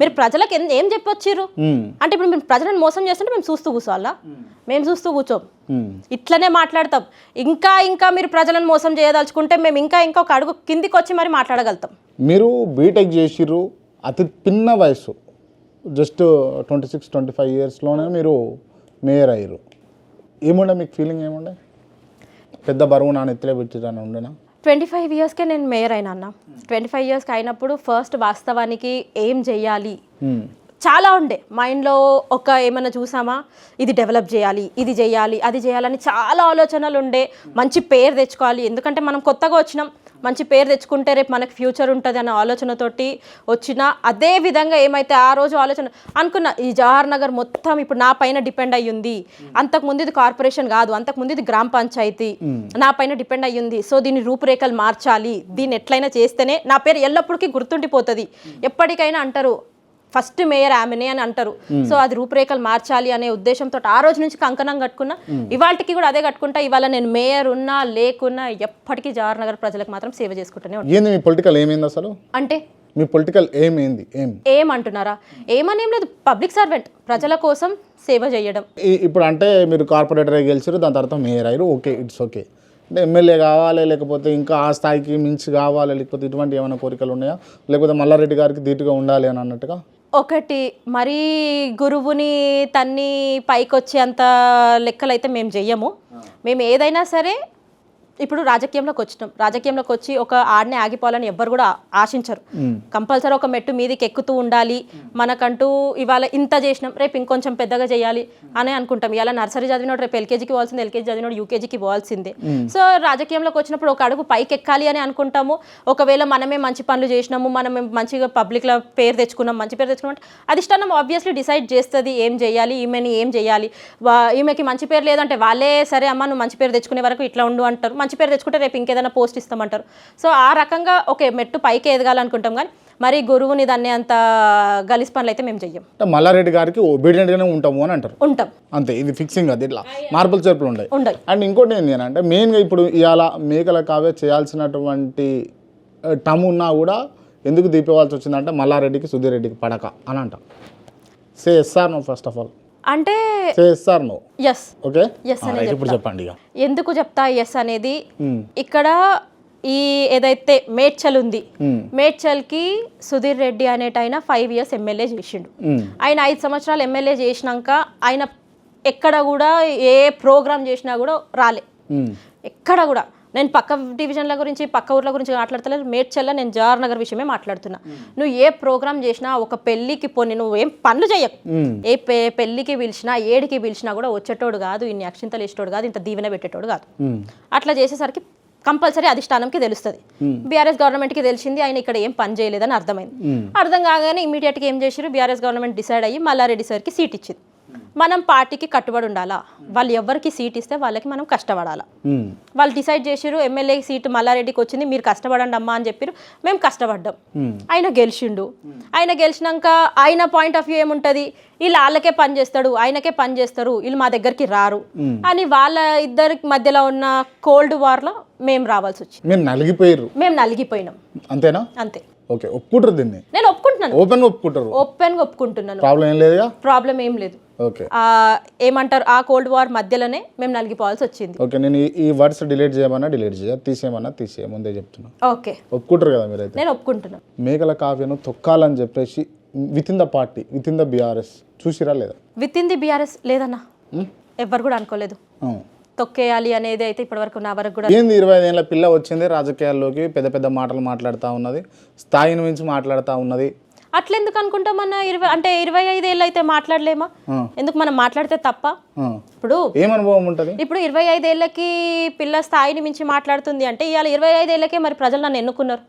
మీరు ప్రజలకు ఏం చెప్పొచ్చిర్రు? ఉమ్, అంటే ఇప్పుడు మేము ప్రజలను మోసం చేస్తుంటే మేము చూస్తూ కూర్చోవాలా? మేము చూస్తూ కూర్చోం. ఇట్లనే మాట్లాడతాం. ఇంకా ఇంకా మీరు ప్రజలను మోసం చేయదలుచుకుంటే మేము ఇంకా ఇంకా ఒక అడుగు కిందికి వచ్చి మరి మాట్లాడగలుగుతాం. మీరు బీటెక్ చేసిర్రు అతి పిన్న వయసు just twenty six twenty five ఇయర్స్లోనే మీరు మేయర్ అయ్యారు ఏముండే మీకు ఫీలింగ్ ఏముండే? పెద్ద బరువు నా నెత్తిలో పెట్టిరని ఉండేనా? ట్వంటీ ఫైవ్ ఇయర్స్కే నేను మేయర్ అయినా అన్న. ట్వంటీ ఫైవ్ ఇయర్స్కి అయినప్పుడు ఫస్ట్ వాస్తవానికి ఏం చేయాలి? ఉమ్, చాలా ఉండే. మైండ్లో ఒక ఏమైనా చూసామా? ఇది డెవలప్ చేయాలి ఇది చేయాలి అది చేయాలని చాలా ఆలోచనలు ఉండే. మంచి పేరు తెచ్చుకోవాలి. ఎందుకంటే మనం కొత్తగా వచ్చినాం. మంచి పేరు తెచ్చుకుంటే రేపు మనకి ఫ్యూచర్ ఉంటుంది అనే ఆలోచనతోటి వచ్చిన అదే విధంగా ఏమైతే ఆ రోజు ఆలోచన అనుకున్న ఈ జవహర్ నగర్ మొత్తం ఇప్పుడు నా పైన డిపెండ్ అయ్యి ఉంది అంతకుముందు ఇది కార్పొరేషన్ కాదు అంతకుముందు ఇది గ్రామ పంచాయతీ. నా పైన డిపెండ్ అయ్యి ఉంది సో దీని రూపురేఖలు మార్చాలి. దీన్ని ఎట్లయినా చేస్తేనే నా పేరు ఎల్లప్పటికీ గుర్తుండిపోతుంది. ఎప్పటికైనా అంటారు ఫస్ట్ మేయర్ ఆమెనే అని అంటారు. సో అది రూపురేఖలు మార్చాలి అనే ఉద్దేశంతో ఆ రోజు నుంచి కంకణం కట్టుకున్నా ఇవాళకి కూడా అదే కట్టుకుంటా ఇవాళ నేను మేయర్ ఉన్నా లేకున్నా ఎప్పటికీ జవహర్ నగర్ ప్రజలకు మాత్రం సేవ చేసుకుంటూనే ఉంటాను. ఏంది మీ పొలిటికల్ ఏమైంది అసలు? అంటే? మీ పొలిటికల్ ఏం ఏంది ఏం? ఏమంటున్నారా? ఏమని ఏం లేదు పబ్లిక్ సర్వెంట్ ప్రజల కోసం సేవ చేయడం. ఇప్పుడు అంటే మీరు కార్పొరేటర్ గెలిచారు దాని తర్వాత మేయర్ అయ్యారు ఓకే ఇట్స్ ఓకే. అంటే ఎమ్మెల్యే కావాలి లేకపోతే ఇంకా ఆ స్థాయికి మించి కావాలి లేకపోతే ఇటువంటి ఏమైనా కోరికలు ఉన్నాయా? లేకపోతే మల్లారెడ్డి గారికి ధీటుగా ఉండాలి అని అన్నట్టుగా? ఒకటి మరీ గురువుని తన్ని పైకి వచ్చేంత లెక్కలైతే మేము చెయ్యము మేము ఏదైనా సరే ఇప్పుడు రాజకీయంలోకి వచ్చినాం. రాజకీయంలోకి వచ్చి ఒక ఆడనే ఆగిపోవాలని ఎవ్వరు కూడా ఆశించరు. కంపల్సరీ ఒక మెట్టు మీదికి ఎక్కుతూ ఉండాలి. మనకంటూ ఇవాళ ఇంత చేసినాం రేపు ఇంకొంచెం పెద్దగా చేయాలి అని అనుకుంటాం. ఇలా నర్సరీ చదివినోడు రేపు ఎల్కేజీకి పోవాల్సింది ఎల్కేజీ చదివినోడు యూకేజీకి పోవాల్సిందే. సో రాజకీయంలోకి వచ్చినప్పుడు ఒక అడుగు పైకి ఎక్కాలి అని అనుకుంటాము. ఒకవేళ మనమే మంచి పనులు చేసినాము మనం మంచిగా పబ్లిక్లో పేరు తెచ్చుకున్నాం మంచి పేరు తెచ్చుకున్నాం అంటే అధిష్టానం ఆబ్వియస్లీ డిసైడ్ చేస్తుంది ఏం చేయాలి ఈమెని ఏం చేయాలి. ఈమెకి మంచి పేరు లేదంటే వాళ్ళే సరే అమ్మ నువ్వు మంచి పేరు తెచ్చుకునే వరకు ఇట్లా ఉండు అంటారు. మంచి పేరు తెచ్చుకుంటే రేపు ఇంకేదైనా పోస్ట్ ఇస్తామంటారు. సో ఆ రకంగా ఓకే మెట్టు పైకి ఎదగాలనుకుంటాం కానీ మరి గురువుని దాన్ని అంత గలిసి పనులు అయితే మేము చెయ్యం. మల్లారెడ్డి గారికి ఒబీడియంట్గానే ఉంటాము అని అంటారు. ఉంటాం. అంతే ఇది ఫిక్సింగ్ అది ఇట్లా. మార్పుల చేర్పులు ఉన్నాయి ఉండవు అండ్ ఇంకోటి ఏంటి అని అంటే మెయిన్గా ఇప్పుడు ఇవాళ మేకల కావే చేయాల్సినటువంటి టమ్ ఉన్నా కూడా ఎందుకు దీపేవాల్సి వచ్చిందంటే మల్లారెడ్డికి సుధీర్ రెడ్డికి పడక అని అంట. Say yes or no first of all. అంటే say yes or no yes okay Yes అనే ఇప్పుడు చెప్పండి ఎందుకు చెప్తా ఎస్ అనేది? మ్మ్. ఇక్కడ ఈ ఏదైతే మేడ్చల్ ఉంది మ్మ్. మేడ్చల్కి సుధీర్ రెడ్డి అనేటైన ఫైవ్ ఇయర్స్ ఎమ్మెల్యే చేసిండు. మ్మ్. ఆయన ఐదు సంవత్సరాలు ఎమ్మెల్యే చేసినాక ఆయన ఎక్కడ కూడా ఏ ప్రోగ్రామ్ చేసినా కూడా రాలే. ఎక్కడ కూడా. నేను పక్క డివిజన్ల గురించి పక్క ఊర్ల గురించి మాట్లాడతలేదు. మేడ్చల్ల నేను జవహర్ నగర్ విషయమే మాట్లాడుతున్నా. నువ్వు ఏ ప్రోగ్రామ్ చేసినా ఒక పెళ్ళికి పోని నువ్వు ఏం పనులు చేయకు. ఏ పె పెళ్ళికి పిలిచినా ఏడికి పిలిచినా కూడా వచ్చేటోడు కాదు ఇన్ని అక్షింతలు వేసేటోడు కాదు ఇంత దీవెన పెట్టేటోడు కాదు. అట్లా చేసేసరికి కంపల్సరీ అధిష్టానంకి తెలుస్తుంది. బీఆర్ఎస్ గవర్నమెంట్కి తెలిసింది ఆయన ఇక్కడ ఏం పని చేయలేదని అర్థమైంది. అర్థం కాగానే ఇమీడియట్గా ఏం చేశారు బీఆర్ఎస్ గవర్నమెంట్ డిసైడ్ అయ్యి మల్లారెడ్డి సార్కి సీట్ ఇచ్చింది. మనం పార్టీకి కట్టుబడి ఉండాలా? వాళ్ళు ఎవరికి సీట్ ఇస్తే వాళ్ళకి మనం కష్టపడాలా? మ్మ్. వాళ్ళు డిసైడ్ చేసారు ఎమ్మెల్యే సీటు మల్లారెడ్డికి వచ్చింది మీరు కష్టపడండి అమ్మా అని చెప్పారు మేము కష్టపడ్డాం. ఆయన గెలిచిండు. ఆయన గెలిచినాక ఆయన పాయింట్ ఆఫ్ వ్యూ ఏముంటుంది? వీళ్ళు వాళ్ళకే పని చేస్తాడు ఆయనకే పని చేస్తారు వీళ్ళు మా దగ్గరికి రారు. అని వాళ్ళ ఇద్దరి మధ్యలో ఉన్న కోల్డ్ వార్లో మేము రావాల్సి వచ్చింది. మీరు నలిగిపోయారు మేము నలిగిపోయినాం. అంతేనా? అంతే. ఓకే ఒప్పుకుంటారు దీన్ని? నేను ఒప్పుకుంటున్నాను. ఓపెన్గా ఒప్పుకుంటారు. ఓపెన్గా ఒప్పుకుంటున్నాను. ప్రాబ్లం ఏం లేదుగా? ప్రాబ్లం ఏం లేదు. ఏమంటారు? ఆ కోల్డ్ వార్ మధ్యలోనే మేము నలిగిపోవాల్సి వచ్చింది. ఓకే నేను ఈ- వర్డ్స్ డిలీట్ చేయమన్నా డిలీట్ చేయ తీసేయమన్నా తీసేయ ముందే చెప్తున్నా. ఓకే. ఒప్పుకుంటారు కదా మీరైతే? నేను ఒప్పుకుంటున్నాను మేకల కావ్యను తొక్కాలని చెప్పేసి within the party within the BRS చూసిరా లేదా? విత్ ఇన్ ది బీఆర్ఎస్ లేదన్నా. ఎవ్వరు కూడా అనుకోలేదు. తొక్కేయాలి అనేది అయితే ఇప్పటివరకు నా వరకు కూడా ఏంది ఇరవై ఐదేళ్ళ పిల్ల వచ్చింది రాజకీయాల్లోకి పెద్ద పెద్ద మాటలు మాట్లాడుతూ ఉన్నది స్థాయిని మించి మాట్లాడుతూ ఉన్నది అట్లెందుకు అనుకుంటామన్నా ఇరవై అంటే ఇరవై ఐదు ఏళ్ళు అయితే మాట్లాడలేమా. ఎందుకు మనం మాట్లాడితే తప్ప. ఇప్పుడు ఏం అనుభవం ఉంటుంది ఇప్పుడు ఇరవై ఐదేళ్ళకి పిల్ల స్థాయిని మించి మాట్లాడుతుంది అంటే ఇవాళ ఇరవై ఐదేళ్ళకే మరి ప్రజలు నన్ను ఎన్నుకున్నారు